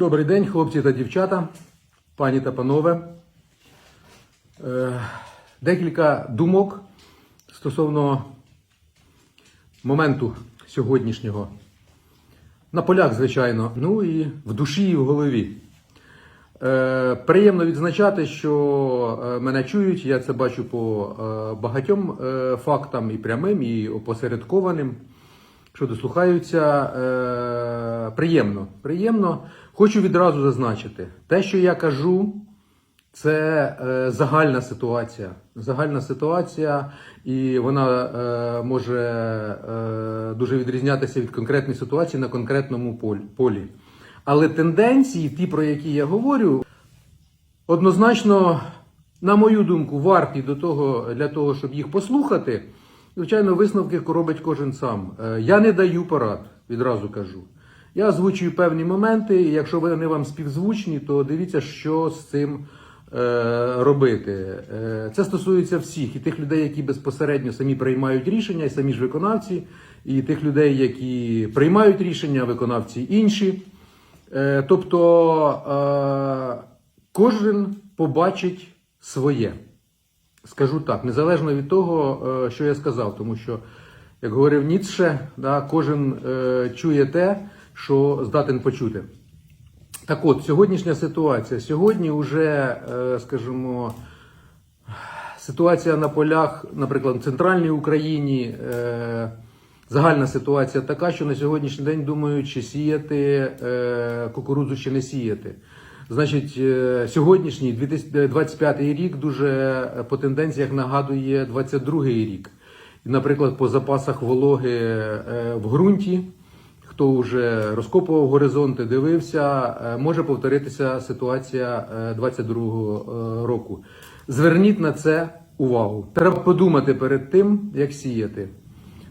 Добрий день, хлопці та дівчата, пані та панове. Е, Декілька думок стосовно моменту сьогоднішнього. На полях, звичайно, ну і в душі, і в голові. Е, Приємно відзначати, що е, мене чують. Я це бачу по багатьом фактам, і прямим, і опосередкованим. Що дослухаються, приємно. Приємно. Хочу відразу зазначити, те, що я кажу, це е, загальна ситуація. Загальна ситуація, і вона е, може е, дуже відрізнятися від конкретної ситуації на конкретному полі-. Але тенденції, ті, про які я говорю, однозначно, на мою думку, варті до того, для того, щоб їх послухати. Звичайно, висновки робить кожен сам. Е, Я не даю порад, відразу кажу. Я озвучую певні моменти, і якщо вони вам співзвучні, то дивіться, що з цим е, робити. Е, Це стосується всіх, і тих людей, які безпосередньо самі приймають рішення, і самі ж виконавці, і тих людей, які приймають рішення, виконавці інші. Е, Тобто е, кожен побачить своє. Скажу так, незалежно від того, е, що я сказав, тому що, як говорив Ніцше, да, кожен е, чує те, що здатен почути. Так от, сьогоднішня ситуація. Сьогодні вже, е, скажімо, ситуація на полях, наприклад, в центральній Україні, е, загальна ситуація така, що на сьогоднішній день думають, чи сіяти е, кукурудзу, чи не сіяти. Значить, сьогоднішній 2025 рік дуже по тенденціях нагадує 22 рік. Наприклад, по запасах вологи в ґрунті, хто вже розкопував горизонти, дивився, е, може повторитися ситуація е, 22 року. Зверніть на це увагу. Треба подумати перед тим, як сіяти.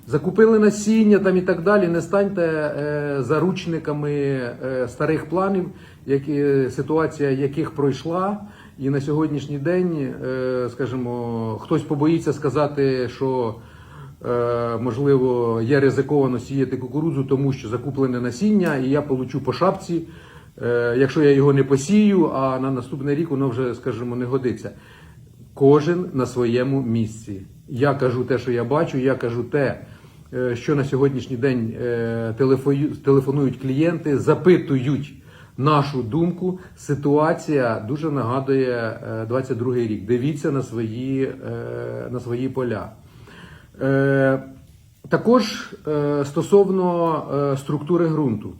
Закупили насіння там і так далі. Не станьте е, заручниками е, старих планів, які, ситуація яких пройшла. І на сьогоднішній день, е, скажімо, хтось побоїться сказати, що е, можливо є ризиковано сіяти кукурудзу, тому що закуплене насіння, і я получу по шапці, е, якщо я його не посію, а на наступний рік воно вже, скажімо, не годиться. Кожен на своєму місці. Я кажу те, що я бачу, я кажу те, е, що на сьогоднішній день е, телефонують клієнти, запитують нашу думку. Ситуація дуже нагадує е, 22 рік. Дивіться на свої, е, на свої поля. Е, Також е, стосовно е, структури ґрунту.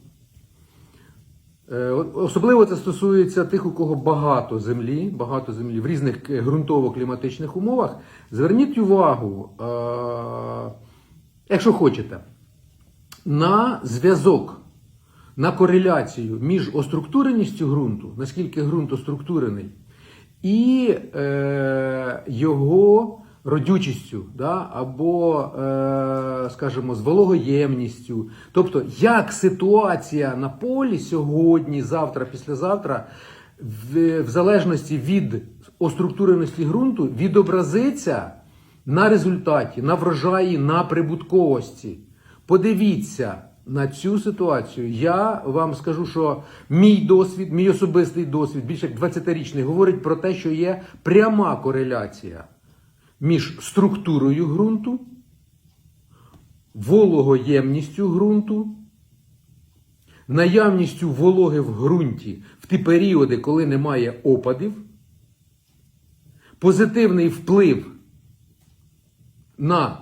Особливо це стосується тих, у кого багато землі, багато землі в різних ґрунтово-кліматичних умовах. Зверніть увагу, якщо хочете, на зв'язок, на кореляцію між оструктуреністю ґрунту, наскільки ґрунт оструктурений, і його родючістю, да, або, е, скажімо, з вологоємністю. Тобто, як ситуація на полі сьогодні, завтра, післязавтра, в, в залежності від оструктуреності ґрунту, відобразиться на результаті, на врожаї, на прибутковості. Подивіться на цю ситуацію. Я вам скажу, що мій досвід, мій особистий досвід, більше як 20-річний, говорить про те, що є пряма кореляція між структурою ґрунту, вологоємністю ґрунту, наявністю вологи в ґрунті в ті періоди, коли немає опадів, позитивний вплив на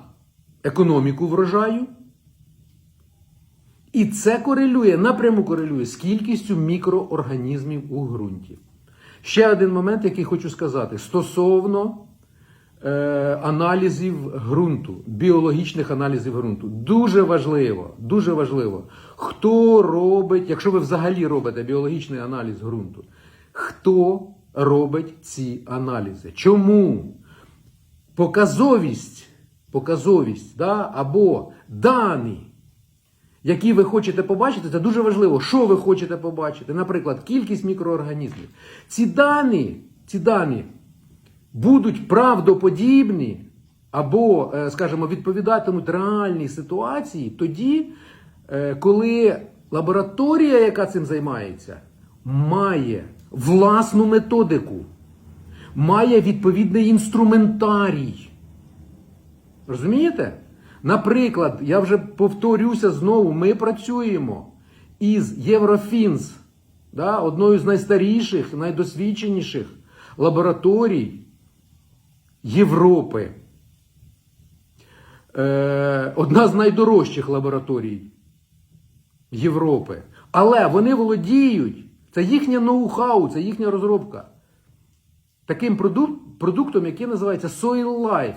економіку врожаю. І це корелює, напряму корелює з кількістю мікроорганізмів у ґрунті. Ще один момент, який хочу сказати, стосовно аналізів ґрунту, біологічних аналізів ґрунту. Дуже важливо, дуже важливо, хто робить, якщо ви взагалі робите біологічний аналіз ґрунту, хто робить ці аналізи? Чому? Показовість, показовість да, або дані які ви хочете побачити, це дуже важливо, що ви хочете побачити. Наприклад, кількість мікроорганізмів. Ці дані, ці дані будуть правдоподібні або, е, скажімо, відповідатимуть реальній ситуації тоді, е, коли лабораторія, яка цим займається, має власну методику, має відповідний інструментарій. Розумієте? Наприклад, я вже повторюся знову, ми працюємо із Єврофінс, да, одною з найстаріших, найдосвідченіших лабораторій Європи. Е, одна з найдорожчих лабораторій Європи. Але вони володіють, це їхнє ноу-хау, це їхня розробка. Таким продук- продуктом, який називається Soil Life.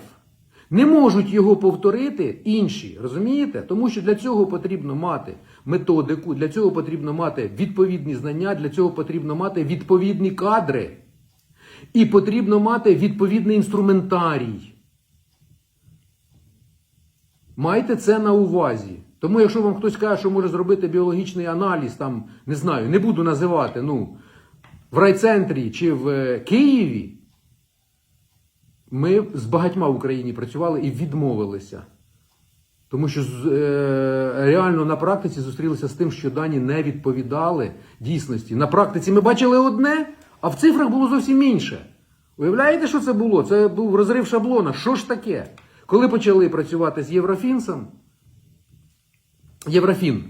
Не можуть його повторити інші, розумієте? Тому що для цього потрібно мати методику, для цього потрібно мати відповідні знання, для цього потрібно мати відповідні кадри. І потрібно мати відповідний інструментарій. Майте це на увазі. Тому, якщо вам хтось каже, що може зробити біологічний аналіз, там, не знаю, не буду називати, ну, в райцентрі чи в е, Києві, ми з багатьма в Україні працювали і відмовилися. Тому що е, реально на практиці зустрілися з тим, що дані не відповідали дійсності. На практиці ми бачили одне, а в цифрах було зовсім інше. Уявляєте, що це було? Це був розрив шаблона. Що ж таке? Коли почали працювати з Єврофінсом, Єврофін,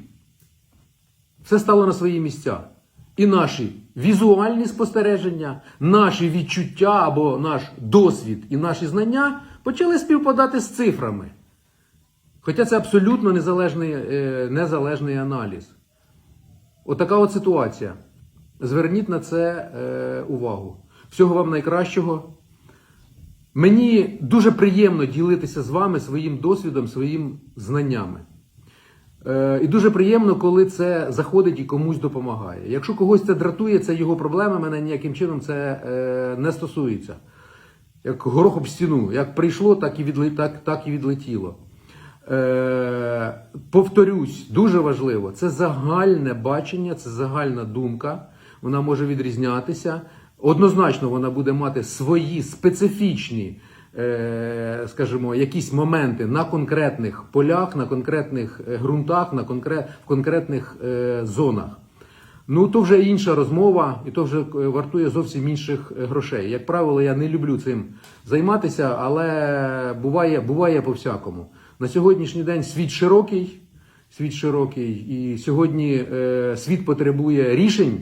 все стало на свої місця. І наші візуальні спостереження, наші відчуття або наш досвід і наші знання почали співпадати з цифрами. Хоча це абсолютно незалежний, е, незалежний аналіз. Отака от ситуація. Зверніть на це е, увагу. Всього вам найкращого. Мені дуже приємно ділитися з вами своїм досвідом, своїм знаннями. Е, і дуже приємно, коли це заходить і комусь допомагає. Якщо когось це дратує, це його проблема, мене ніяким чином це е, не стосується. Як горох об стіну. Як прийшло, так і, відле, так, так і відлетіло. Е, повторюсь, дуже важливо, це загальне бачення, це загальна думка. Вона може відрізнятися. Однозначно, вона буде мати свої специфічні, е, скажімо, якісь моменти на конкретних полях, на конкретних е, ґрунтах, на конкрет, в конкретних е, зонах. Ну, то вже інша розмова, і то вже вартує зовсім інших грошей. Як правило, я не люблю цим займатися, але буває, буває по-всякому. На сьогоднішній день світ широкий, світ широкий, і сьогодні е, світ потребує рішень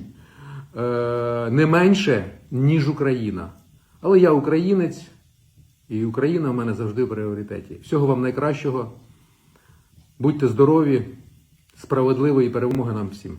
не менше, ніж Україна. Але я українець, і Україна в мене завжди в пріоритеті. Всього вам найкращого. Будьте здорові, справедливої перемоги нам всім.